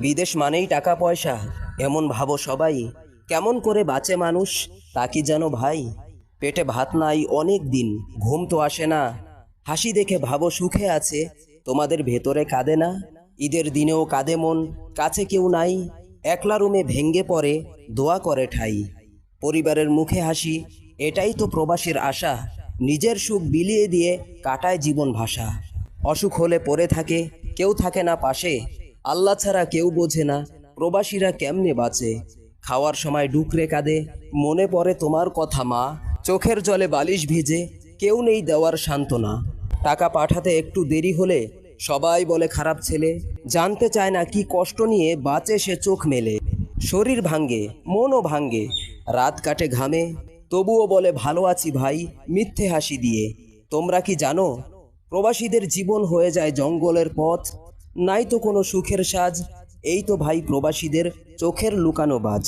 বিদেশ মানেই টাকা পয়সা, এমন ভাবো সবাই। কেমন করে বাঁচে মানুষ, তা কি জানো ভাই? পেটে ভাত নাই অনেক দিন, ঘুম তো আসে না। হাসি দেখে ভাবো সুখে আছে, তোমাদের ভেতরে কাঁদে না? ঈদের দিনেও কাঁদে মন, কাছে কেউ নাই। একলা রুমে ভেঙ্গে পড়ে, দোয়া করে ঠাই। পরিবারের মুখে হাসি, এটাই তো প্রবাসীর আশা। নিজের সুখ বিলিয়ে দিয়ে কাটায় জীবন ভাষা। অসুখ হলে পড়ে থাকে, কেউ থাকে না পাশে। আল্লাহ ছাড়া কেউ বোঝে না, প্রবাসীরা কেমনে বাঁচে? খাওয়ার সময় ডুকরে কাঁদে, মনে পড়ে তোমার কথা মা, চোখের জলে বালিশ ভিজে, কেউ নেই দেওয়ার সান্ত্বনা। টাকা পাঠাতে একটু দেরি হলে সবাই বলে খারাপ ছেলে, জানতে চায় না কি কষ্ট নিয়ে বাঁচে সে চোখ মেলে। শরীর ভাঙ্গে, মনও ভাঙ্গে, রাত কাটে ঘামে, তবুও বলে ভালো আছি ভাই, মিথ্যে হাসি দিয়ে। তোমরা কি জানো, প্রবাসীদের জীবন হয়ে যায় জঙ্গলের পথ নাই তো কোনো সুখের সাজ এই তো ভাই প্রবাসীদের চোখের লুকানো বাজ।